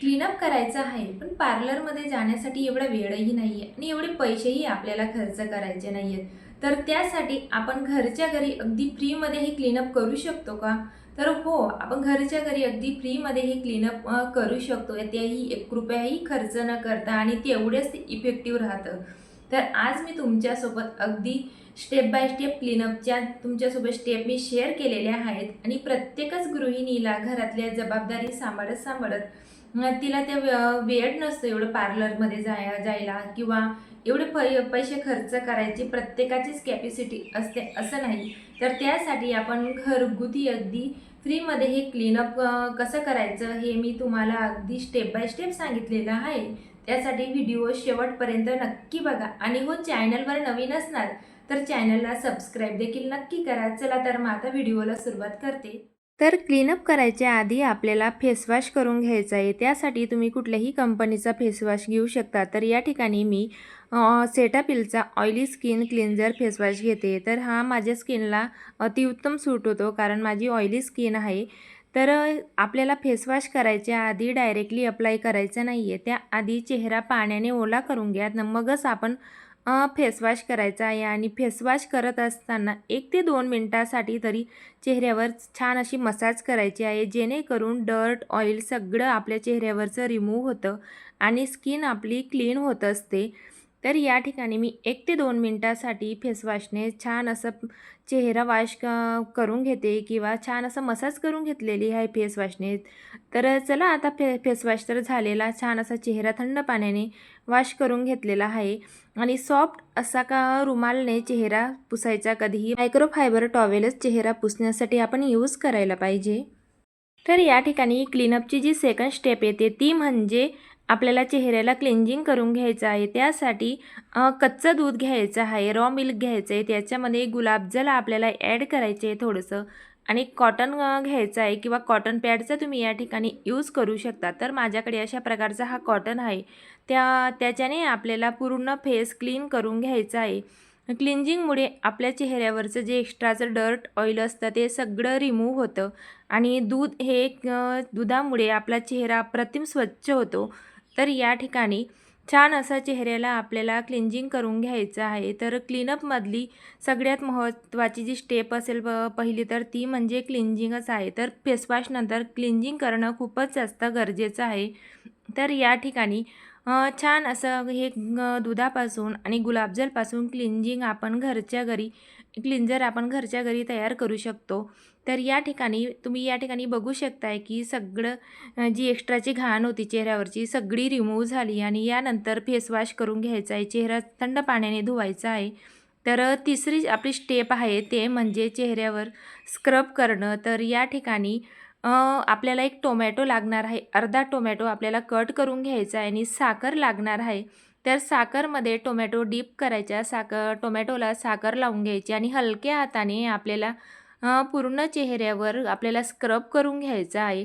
Cleanup करायचं आहे पण पार्लरमध्ये जाण्यासाठी एवढा वेळही नाही आहे आणि एवढे पैसेही आपल्याला खर्च करायचे नाही आहेत तर त्यासाठी आपण घरच्या घरी अगदी फ्रीमध्ये हे क्लीनअप करू शकतो का? तर हो आपण घरच्या घरी अगदी फ्रीमध्ये हे क्लीनअप करू शकतो. त्याही एक रुपयाही खर्च न करता आणि तेवढेच ते इफेक्टिव्ह राहतं. तर आज मी तुमच्यासोबत अगदी स्टेप बाय स्टेप क्लीनअपच्या तुमच्यासोबत स्टेप मी शेअर केलेल्या आहेत आणि प्रत्येकच गृहिणीला घरातल्या जबाबदारी सांभाळत सांभाळत तिला त्या वेळ नसतो एवढं पार्लरमध्ये जाय जायला किंवा एवढे पै पैसे खर्च करायची प्रत्येकाचीच कॅपॅसिटी असते असं नाही. तर त्यासाठी आपण घरगुती अगदी फ्रीमध्ये हे क्लीनअप कसं करायचं हे मी तुम्हाला अगदी स्टेप बाय स्टेप सांगितलेलं आहे. त्यासाठी व्हिडिओ शेवटपर्यंत नक्की बघा. आणि हो चॅनलवर नवीन असणार तर चॅनलला सबस्क्राईब देखील नक्की करा. चला तर मग आता व्हिडिओला सुरुवात करते. तर क्लीनअप करायच्या आधी आपल्याला फेसवॉश करून घ्यायचा आहे. त्यासाठी तुम्ही कुठल्याही कंपनीचा फेसवॉश घेऊ शकता. तर या ठिकाणी मी सेटापिलचा oily skin cleanser face wash घेते. तर हा माझ्या स्किनला अतिउत्तम सूट होतो कारण माझी ऑइली स्किन आहे. तर आपल्याला फेसवॉश करायच्या आधी डायरेक्टली अप्लाय करायचं नाही आहे त्याआधी चेहरा पाण्याने ओला करून घ्या. न मगच आपण फेसवॉश करायचा आहे आणि फेसवॉश करत असताना एक ते दोन मिनटासाठी तरी चेहऱ्यावर छान अशी मसाज करायची आहे जेणेकरून डर्ट ऑइल सगळं आपल्या चेहऱ्यावरचं रिमूव्ह होतं आणि स्किन आपली क्लीन होत असते. तर या ठिकाणी मी एक ते दोन मिनटासाठी फेसवॉशने छान असं चेहरा वॉश क करून घेते किंवा छान असं मसाज करून घेतलेली आहे फेसवॉशने तर चला आता फे फेसवॉश तर झालेला छान असा चेहरा थंड पाण्याने वॉश करून घेतलेला आहे. आणि सॉफ्ट असा का रुमालने चेहरा पुसायचा कधीही मायक्रोफायबर टॉवेलच चेहरा पुसण्यासाठी आपण यूज करायला पाहिजे. तर या ठिकाणी क्लीनअपची जी सेकंड स्टेप येते ती म्हणजे आपल्याला चेहऱ्याला क्लेन्झिंग करून घ्यायचं आहे. त्यासाठी कच्चं दूध घ्यायचं आहे रॉ मिल्क घ्यायचं आहे. त्याच्यामध्ये गुलाबजल आपल्याला ॲड करायचे आहे थोडंसं. आणि कॉटन घ्यायचं आहे किंवा कॉटन पॅडचा तुम्ही या ठिकाणी यूज करू शकता. तर माझ्याकडे अशा प्रकारचा हा कॉटन आहे. त्या त्याच्याने आपल्याला पूर्ण फेस क्लीन करून घ्यायचा आहे. क्लिंजिंगमुळे आपल्या चेहऱ्यावरचं जे एक्स्ट्राचं डर्ट ऑइल असतं ते सगळं रिमूव्ह होतं. आणि दूध हे दुधामुळे आपला चेहरा अप्रतिम स्वच्छ होतो. तर या ठिकाणी छान असा चेहऱ्याला आपल्याला क्लिंजिंग करून घ्यायचं आहे. तर क्लीनअपमधली सगळ्यात महत्त्वाची जी स्टेप असेल पहिली तर ती म्हणजे क्लिंजिंगच आहे. तर फेसवॉशनंतर क्लिंजिंग करणं खूपच जास्त गरजेचं आहे. तर या ठिकाणी छान असं हे दुधापासून आणि गुलाबजलपासून क्लिंजिंग आपण घरच्या घरी क्लिन्झर आपण घरच्या घरी तयार करू शकतो. तर या ठिकाणी तुम्ही या ठिकाणी बघू शकताय की सगळं जी एक्स्ट्राची घाण होती चेहऱ्यावरची सगळी रिमूव्ह झाली आणि यानंतर फेसवॉश करून घ्यायचा आहे चेहरा थंड पाण्याने धुवायचा आहे. तर तिसरी आपली स्टेप आहे ते म्हणजे चेहऱ्यावर स्क्रब करणं. तर या ठिकाणी आपल्याला एक टोमॅटो लागणार आहे. अर्धा टोमॅटो आपल्याला कट करून घ्यायचा आहे आणि साखर लागणार आहे. तर साखरमध्ये टोमॅटो डीप करायच्या साखर टोमॅटोला साखर लावून घ्यायची आणि हलक्या हाताने आपल्याला पूर्ण चेहऱ्यावर आपल्याला स्क्रब करून घ्यायचं आहे.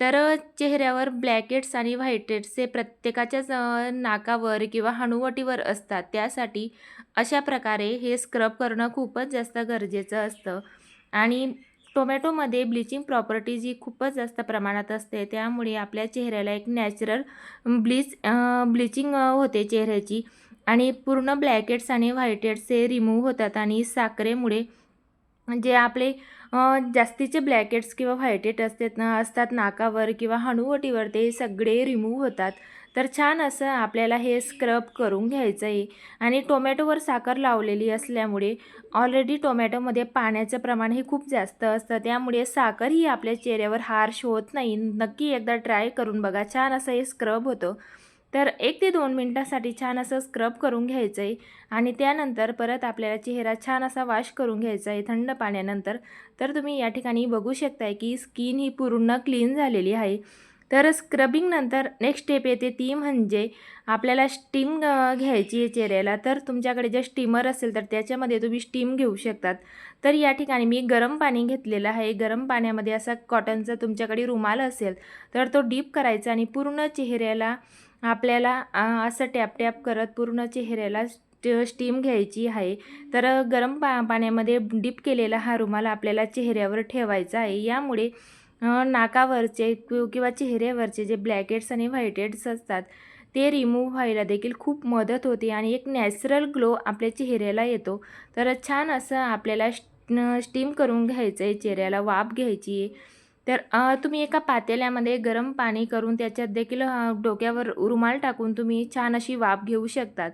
तर चेहऱ्यावर ब्लॅकेट्स आणि व्हाईटेट्स हे प्रत्येकाच्याच नाकावर किंवा हनुवटीवर असतात. त्यासाठी अशा प्रकारे हे स्क्रब करणं खूपच जास्त गरजेचं असतं. आणि टोमॅटोमध्ये ब्लिचिंग प्रॉपर्टीज ही खूपच जास्त प्रमाणात असते. त्यामुळे आपल्या चेहऱ्याला एक नॅचरल ब्लीच ब्लिचिंग होते चेहऱ्याची. आणि पूर्ण ब्लॅकेट्स आणि व्हाईटेट्स हे रिमूव्ह होतात आणि साखरेमुळे जे आपले जास्तीचे ब्लॅकेट्स किंवा व्हाईटेट असतात असतात नाकावर किंवा हनुवटीवर ते सगळे रिमूव्ह होतात. तर छान असं आपल्याला हे स्क्रब करून घ्यायचं आहे आणि टोमॅटोवर साखर लावलेली असल्यामुळे ऑलरेडी टोमॅटोमध्ये पाण्याचं प्रमाण हे खूप जास्त असतं. त्यामुळे साखर ही आपल्या चेहऱ्यावर हार्श होत नाही. नक्की एकदा ट्राय करून बघा. छान असं हे स्क्रब होतं. तर एक ते दोन मिनटासाठी छान असं स्क्रब करून घ्यायचं आहे आणि त्यानंतर परत आपल्याला चेहरा छान असा वॉश करून घ्यायचा आहे थंड पाण्यानंतर. तर तुम्ही या ठिकाणी बघू शकताय की स्किन ही पूर्ण क्लीन झालेली आहे. तर स्क्रबिंगनंतर नेक्स्ट स्टेप येते ती म्हणजे आपल्याला स्टीम घ्यायची आहे चेहऱ्याला. तर तुमच्याकडे जर स्टीमर असेल तर त्याच्यामध्ये तुम्ही स्टीम घेऊ शकतात. तर या ठिकाणी मी गरम पाणी घेतलेलं आहे. गरम पाण्यामध्ये असा कॉटनचा तुमच्याकडे रुमाल असेल तर तो डीप करायचा आणि पूर्ण चेहऱ्याला आपल्याला असं टॅप टॅप करत पूर्ण चेहऱ्याला स्टीम घ्यायची आहे. तर गरम पा पाण्यामध्ये डीप केलेला हा रुमाल आपल्याला चेहऱ्यावर ठेवायचा आहे. यामुळे नाकावरचे कि किंवा चेहऱ्यावरचे जे ब्लॅकेट्स आणि व्हाईटेड्स असतात ते रिमूव्ह व्हायला देखील खूप मदत होते आणि एक नॅचरल ग्लो आपल्या चेहऱ्याला येतो. तर छान असं आपल्याला स्टीम करून घ्यायचं आहे चेहऱ्याला वाफ घ्यायची. आहे तर तुम्ही एका पातेल्यामध्ये गरम पाणी करून त्याच्यात देखील डोक्यावर रुमाल टाकून तुम्ही छान अशी वाफ घेऊ शकतात.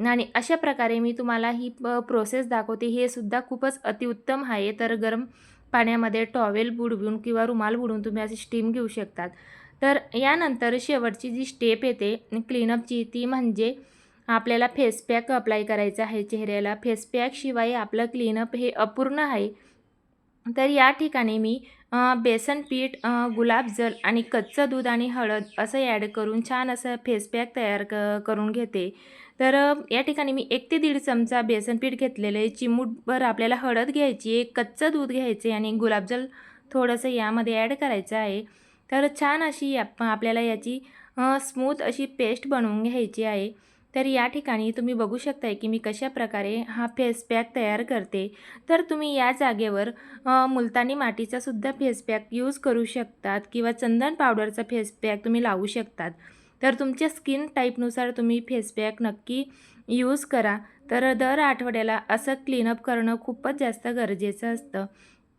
आणि अशा प्रकारे मी तुम्हाला ही प्रोसेस दाखवते. हे सुद्धा खूपच अतिउत्तम आहे. तर गरम पाण्यामध्ये टॉवेल बुडवून किंवा रुमाल बुडवून तुम्ही अशी स्टीम घेऊ शकतात. तर यानंतर शेवटची जी स्टेप येते क्लीनअपची ती म्हणजे आपल्याला फेस पॅक अप्लाय करायचा आहे चेहऱ्याला. फेस पॅकशिवाय आपलं क्लीनअप हे अपूर्ण आहे. तर या ठिकाणी मी बेसन पीठ गुलाब गुलाबजल आणि कच्चं दूध आणि हळद असं ॲड करून छान असं फेस पॅक तयार क करून घेते. तर या ठिकाणी मी एक ते दीड चमचा बेसन पीठ घेतलेलं आहे. चिमूटभर आपल्याला हळद घ्यायची आहे कच्चं दूध घ्यायचे आणि गुलाबजल थोडंसं यामध्ये ॲड करायचं आहे. तर छान अशी आप आपल्याला याची स्मूथ अशी पेस्ट बनवून घ्यायची आहे. तर या ठिकाणी तुम्ही बघू शकताय की मी कशा प्रकारे हा फेस पॅक तयार करते. तर तुम्ही या जागेवर मुलतानी मातीचा सुद्धा फेस पॅक यूज करू शकतात किंवा चंदन पावडरचा फेस पॅक तुम्ही लावू शकतात. तर तुमच्या स्किन टाईपनुसार तुम्ही फेस पॅक नक्की यूज करा. तर दर आठवड्याला असं क्लीनअप करणं खूपच जास्त गरजेचं असतं.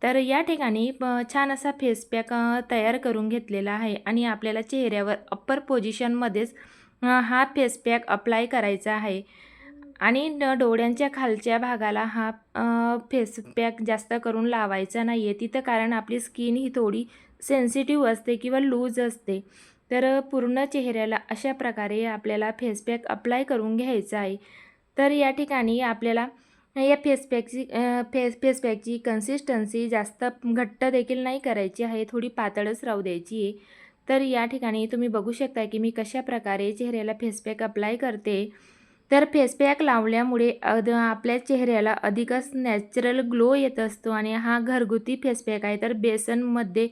तर या ठिकाणी छान असा फेस पॅक तयार करून घेतलेला आहे आणि आपल्याला चेहऱ्यावर अप्पर पोझिशनमध्येच हा फेस पॅक अप्लाय करायचा आहे. आणि न डोळ्यांच्या खालच्या भागाला हा फेसपॅक फेस पॅक जास्त करून लावायचा नाही आहे तिथं कारण आपली स्किन ही थोडी सेन्सिटिव्ह असते किंवा लूज असते. तर पूर्ण चेहऱ्याला अशा प्रकारे आपल्याला फेसपॅक अप्लाय करून घ्यायचा आहे. तर या ठिकाणी आपल्याला या फेस पॅकची फेस फेसपॅकची कन्सिस्टन्सी जास्त घट्ट देखील नाही करायची आहे थोडी पातळच राहू द्यायची आहे. तर या ठिकाणी तुम्ही बघू शकता की मी कशा प्रकारे चेहऱ्याला फेसपॅक अप्लाय करते. तर फेस पॅक लावल्यामुळे अद आपल्या चेहऱ्याला अधिकच नॅचरल ग्लो येत असतो आणि हा घरगुती फेस पॅक आहे. तर बेसनमध्ये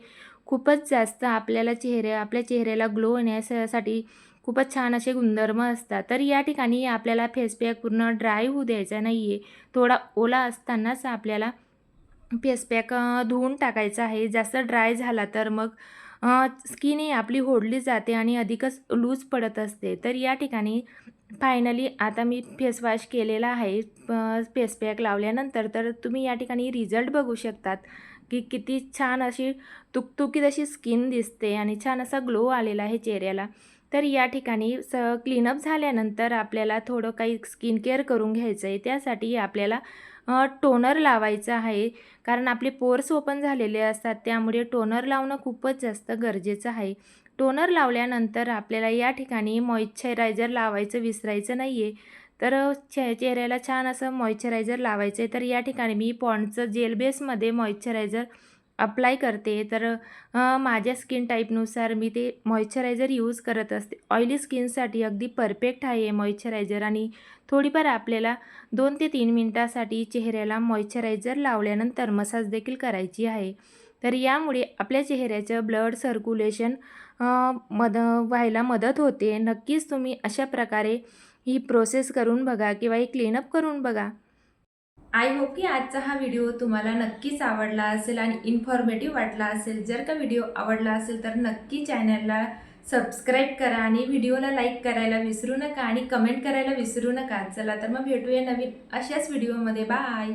खूपच जास्त आपल्याला चेहऱ्या आपल्या चेहऱ्याला ग्लो येण्यासाठी खूपच छान असे गुणधर्म असतात. तर या ठिकाणी आपल्याला फेस पॅक पूर्ण ड्राय होऊ द्यायचा नाही आहे थोडा ओला असतानाच आपल्याला फेस पॅक धुवून टाकायचा आहे. जास्त ड्राय झाला तर मग स्किन ही आपली होडली जाते आणि अधिकच लूज पडत असते. तर या ठिकाणी फायनली आता मी फेस वॉश केलेला आहे फेस पॅक लावल्यानंतर. तर तुम्ही या ठिकाणी रिझल्ट बघू शकतात. की किती छान अशी तुकतुकीत अशी स्किन दिसते आणि छान असा ग्लो आलेला आहे चेहऱ्याला. तर या ठिकाणी स क्लीनअप झाल्यानंतर आपल्याला थोडं काही स्किन केअर करून घ्यायचं आहे. त्यासाठी आपल्याला टोनर लावायचं आहे. कारण आपले पोर्स ओपन झालेले असतात. त्यामुळे टोनर लावणं खूपच जास्त गरजेचं आहे. टोनर लावल्यानंतर आपल्याला या ठिकाणी मॉइश्चरायझर लावायचं विसरायचं नाही आहे तर चे चेहऱ्याला छान असं मॉइश्चरायझर लावायचं आहे तर या ठिकाणी मी पॉन्डचं जेल बेसमध्ये मॉइश्चरायझर अप्लाय करते. तर माझ्या स्किन टाईपनुसार मी ते मॉइश्चरायझर यूज करत असते. ऑइली स्किनसाठी अगदी परफेक्ट आहे मॉइश्चरायझर आणि थोडीफार आपल्याला दोन ते तीन मिनटासाठी चेहऱ्याला मॉइश्चरायझर लावल्यानंतर मसाज देखील करायची आहे. तर यामुळे आपल्या चेहऱ्याचं ब्लड सर्क्युलेशन मद व्हायला मदत होते. नक्कीच तुम्ही अशा प्रकारे ही प्रोसेस करून बघा किंवा ही क्लीनअप करून बघा. आय होप की आजचा हा व्हिडिओ तुम्हाला नक्कीच आवडला असेल आणि इन्फॉर्मेटिव्ह वाटला असेल. जर का व्हिडिओ आवडला असेल तर नक्की चॅनलला सबस्क्राईब करा आणि व्हिडिओला लाईक करायला विसरू नका आणि कमेंट करायला विसरू नका. चला तर मग भेटूया नवीन अशाच व्हिडिओमध्ये बाय